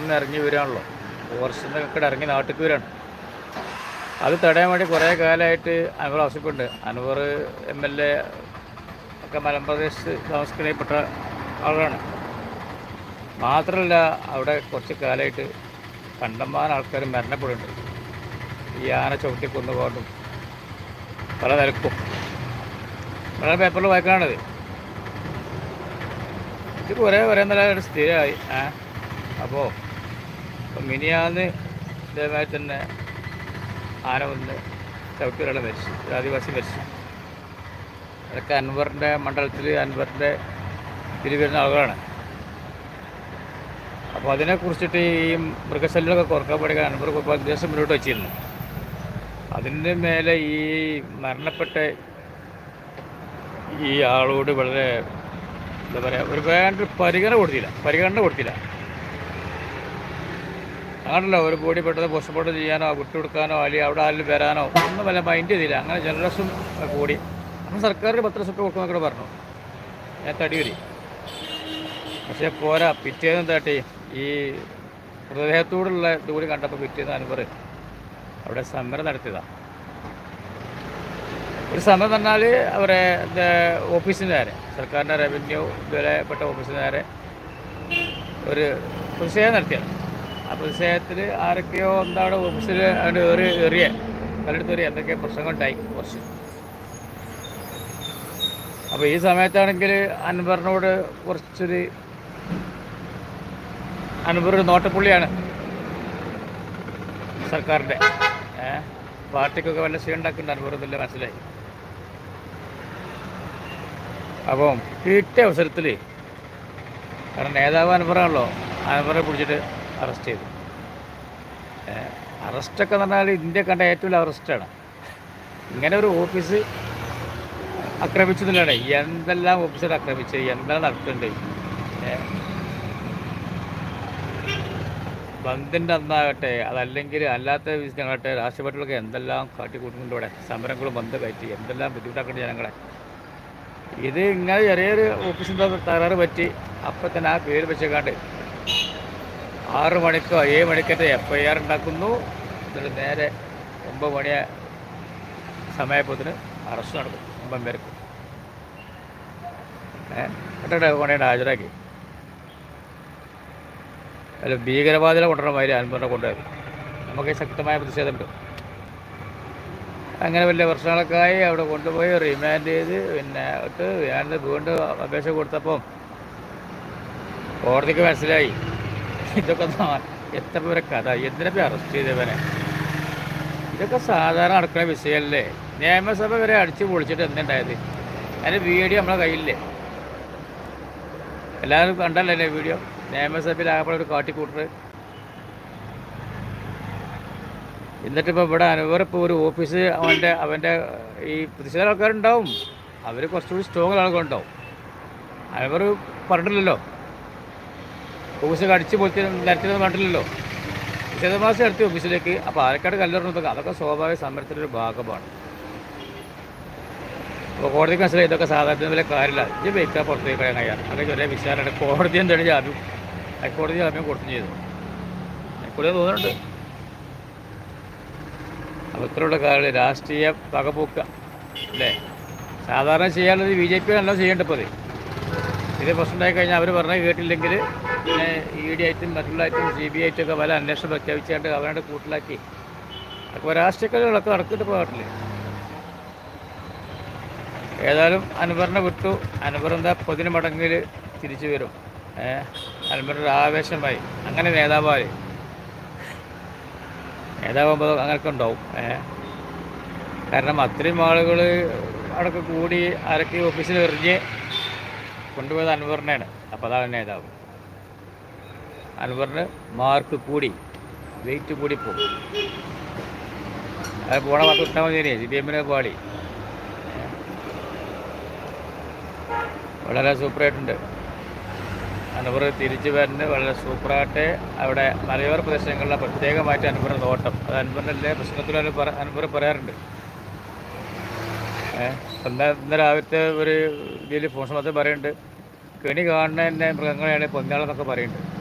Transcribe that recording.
നിന്ന് ഇറങ്ങി വരികയാണല്ലോ ഫോറസ്റ്റിൽ നിന്നൊക്കെ ഇറങ്ങി നാട്ടിൽ വരികയാണ് അത് തടയാൻ വേണ്ടി കുറേ കാലമായിട്ട് അൻവർ ആവശ്യപ്പെട്ടുണ്ട്. അൻവർ എം എൽ എ ഒക്കെ മലമ്പ്രദേശത്ത് താമസിക്കുന്നതിൽപ്പെട്ട ആളാണ്. മാത്രമല്ല അവിടെ കുറച്ച് കാലമായിട്ട് കണ്ടമാന ആൾക്കാർ മരണപ്പെടുന്നുണ്ട്. ഈ ആന ചവിട്ടി കൊന്നുകൊണ്ടും പല നിരക്കും വളരെ പേപ്പറിൽ വായിക്കാണത്. ഇത് കുറേ കുറേ നല്ല സ്ഥിരമായി. അപ്പോൾ ഇപ്പം മിനിയാന്ന് ഇതേമാതിരി തന്നെ ആന വന്ന് ചവിട്ടുകളെ മരിച്ചു. ആദിവാസി മരിച്ചു. അതൊക്കെ അൻവറിന്റെ മണ്ഡലത്തിൽ അൻവറിന്റെ ഇതിൽ വരുന്ന ആളുകളാണ്. അപ്പോൾ അതിനെക്കുറിച്ചിട്ട് ഈ മൃഗശല്യമൊക്കെ കുറയ്ക്കാൻ പഠിക്കാൻ അൻവർ ഒരുപാട് ദിവസം മുന്നോട്ട് വെച്ചിരുന്നു. അതിന്റെ മേലെ ഈ മരണപ്പെട്ട ഈ ആളോട് വളരെ എന്താ പറയുക ഒരു വേണ്ട പരിഗണന കൊടുത്തില്ല പരിഗണന കൊടുത്തില്ല. അങ്ങനല്ല ഒരു ബോഡി പെട്ടെന്ന് പോസ്റ്റ്മോർട്ടം ചെയ്യാനോ വിട്ടു കൊടുക്കാനോ അല്ലെങ്കിൽ അവിടെ ആരിലും വരാനോ ഒന്നും വല്ല മൈൻഡ് ചെയ്തില്ല. അങ്ങനെ ജനറസും കൂടി. അപ്പം സർക്കാരിന് പത്ര രൂപ കൊടുക്കുന്നൊക്കെ പറഞ്ഞു. ഞാൻ തടിയൂരി പക്ഷേ പോരാ പിറ്റേന്ന് എന്താട്ടി ഈ ഹൃദയത്തോടുള്ള ദൂരം കണ്ടപ്പോൾ പിറ്റേന്ന് അനുഭവർ അവിടെ സമരം നടത്തിയതാണ് ഒരു സമരം പറഞ്ഞാൽ അവരെ എന്താ ഓഫീസിന് നേരെ സർക്കാരിന്റെ റവന്യൂ വിലപ്പെട്ട ഓഫീസിന് ഒരു പ്രതിഷേധം നടത്തിയത്. ആ പ്രതിഷേധത്തിൽ ആരൊക്കെയോ എന്താണ് ഓഫീസിൽ അതിന്റെ ഏറി എറിയ പലയിടത്തും എറിയ എന്തൊക്കെ പ്രശ്നങ്ങളുണ്ടായി. കുറച്ച്. അപ്പോൾ ഈ സമയത്താണെങ്കിൽ അൻവറിനോട് കുറച്ചൊരു അൻവർ നോട്ടപ്പുള്ളിയാണ്. സർക്കാരിന്റെ. പാർട്ടിക്കൊക്കെ വല്ല ക്ഷീണം ഉണ്ടാക്കുന്നുണ്ട് അൻവറൊന്നുമില്ല മനസ്സിലായി. അപ്പം കിട്ടിയ അവസരത്തിൽ കാരണം നേതാവ് അൻവറാണല്ലോ. അൻവറെ പിടിച്ചിട്ട് അറസ്റ്റ് ചെയ്തു. അറസ്റ്റൊക്കെ എന്ന് പറഞ്ഞാൽ ഇന്ത്യ കണ്ട ഏറ്റവും അറസ്റ്റാണ്. ഇങ്ങനെ ഒരു ഓഫീസ് ആക്രമിച്ചതിലാണ് എന്തെല്ലാം ഓഫീസർ ആക്രമിച്ച് എന്താണ് നടത്തേണ്ടത്? ബന്ദിന്റെ അന്നാകട്ടെ അതല്ലെങ്കിൽ അല്ലാത്ത വിഷയങ്ങളാകട്ടെ രാഷ്ട്രപതികളൊക്കെ എന്തെല്ലാം കാട്ടിക്കൂട്ടുന്നുണ്ട് ഇവിടെ സമരങ്ങളും ബന്ധം കയറ്റി എന്തെല്ലാം ബുദ്ധിമുട്ടാക്കേണ്ട ജനങ്ങളെ. ഇത് ഇങ്ങനെ ചെറിയൊരു ഓഫീസിന്റെ തകരാറ് പറ്റി അപ്പം തന്നെ ആ പേര് വെച്ചേക്കാണ്ട് ആറ് മണിക്കോ ഏഴ് മണിക്കത്തെ എഫ് ഐ ആർ ഉണ്ടാക്കുന്നു. എന്നിട്ട് നേരെ ഒമ്പത് മണിയ സമയപ്പത്തിന് അറസ്റ്റ് നടക്കും ഒമ്പത് പേർക്ക് എന്നിട്ട് കൊണ്ടേണ്ട ഹാജരാക്കി. അല്ല ഭീകരവാദികളെ കൊണ്ടുവരണ മാതിരി അൻപറിനെ കൊണ്ടുപോയത് നമുക്ക് ശക്തമായ പ്രതിഷേധമുണ്ട്. അങ്ങനെ വലിയ പ്രശ്നങ്ങളൊക്കെയായി അവിടെ കൊണ്ടുപോയി റിമാൻഡ് ചെയ്ത് പിന്നെ ഇട്ട് ഞാൻ വീണ്ടും അപേക്ഷ കൊടുത്തപ്പം കോടതിക്ക് മനസ്സിലായി. ഇതൊക്കെ എത്ര പേരെ കഥ? എന്തിനപ്പോ അറസ്റ്റ് ചെയ്തവനെ? ഇതൊക്കെ സാധാരണ നടക്കുന്ന വിഷയമല്ലേ നിയമസഭ വരെ അടിച്ച് പൊളിച്ചിട്ട് എന്തുണ്ടായത്? അതിന് വീഡിയോ നമ്മളെ കയ്യില്ലേ എല്ലാവരും കണ്ടല്ലോ കണ്ടല്ലേ വീഡിയോ നിയമസഭയിൽ ആകപ്പെടെ ഒരു കാട്ടിക്കൂട്ടർ എന്നിട്ട് ഇപ്പോൾ ഇവിടെ അനുവറിപ്പോൾ ഒരു ഓഫീസ് അവന്റെ അവന്റെ ഈ പ്രതിഷേധ ആൾക്കാരുണ്ടാവും. അവർ കുറച്ചുകൂടി സ്ട്രോങ് ആളുകളുണ്ടാവും. അനുവർ പറഞ്ഞിട്ടില്ലല്ലോ. ഓഫീസ് അടിച്ച് പൊളിച്ച് നിരത്തിലൊന്നും കണ്ടില്ലല്ലോ. വിശദമാസം എടുത്തി ഓഫീസിലേക്ക്. അപ്പോൾ ആരക്കാട് കല്ലെറിഞ്ഞതൊക്കെ? അതൊക്കെ സ്വാഭാവിക സമരത്തിന്റെ ഒരു ഭാഗമാണ്. അപ്പോൾ കോടതിക്ക് മനസ്സിലായി ഇതൊക്കെ സാധാരണ വലിയ കാര്യമില്ല. ഇത് വെക്കുക പുറത്തേക്ക് കളയാൻ കഴിയാറ് അതൊക്കെ ചെറിയ വിശാലമാണ്. കോടതി എന്താണ് ജാമ്യം? ഹൈക്കോടതി ജാമ്യം കൊടുത്തു ചെയ്തു. ഹൈക്കോടതി തോന്നുന്നുണ്ട്. അപ്പോൾ ഇത്രയുള്ള കാര്യം രാഷ്ട്രീയ പകപോക്ക അല്ലേ? സാധാരണ ചെയ്യാനുള്ളത് ബി ജെ പി നല്ല ചെയ്യേണ്ടപ്പോൾ ഇത് പ്രശ്നമുണ്ടായി കഴിഞ്ഞാൽ അവർ പറഞ്ഞ് കേട്ടില്ലെങ്കിൽ പിന്നെ ഇ ഡി ആയിട്ടും മറ്റുള്ളതായിട്ടും സി ബി ആയിട്ടും ഒക്കെ പല അന്വേഷണം പ്രഖ്യാപിച്ചുകൊണ്ട് അവരുടെ കൂട്ടിലാക്കി. അപ്പോൾ രാഷ്ട്രീയക്കാരികളൊക്കെ നടക്കിട്ട് പോകാറില്ലേ ഏതായാലും അൻവറിനെ വിട്ടു. അൻവർ എന്താ പൊതിന് മടങ്ങിൽ തിരിച്ചു വരും. ഏഹ് അൻവറിന്റെ ആവേശമായി. അങ്ങനെ നേതാവായി. നേതാവുമ്പോൾ അങ്ങനെയൊക്കെ ഉണ്ടാവും. കാരണം അത്രയും ആളുകൾ അവിടെ കൂടി ആരൊക്കെ ഓഫീസിൽ എറിഞ്ഞ് കൊണ്ടുപോയത് അൻവറിനെയാണ് അപ്പോൾ അതാണ് നേതാവ് അൻവറിന് മാർക്ക് കൂടി വെയിറ്റ് കൂടി പോകും അത് പോണ പത്ത് ഇട്ടാൽ മതി സി പി എമ്മിനെ പാടി വളരെ സൂപ്പറായിട്ടുണ്ട്. അൻവർ തിരിച്ചു വരുന്നത് വളരെ സൂപ്പറായിട്ട് അവിടെ മലയോര പ്രദേശങ്ങളിലെ പ്രത്യേകമായിട്ട് അൻവർ നോട്ടം അത് അൻവറിന്റെ പ്രശ്നത്തിലും അൻവർ പറയാറുണ്ട്. എന്താ ഇന്ന് രാവിലത്തെ ഒരു ഇതിൽ സമയത്ത് പറയുന്നുണ്ട് കെണി കാണുന്ന തന്നെ മൃഗങ്ങളെയാണ് പൊന്നാളെന്നൊക്കെ പറയുന്നുണ്ട്.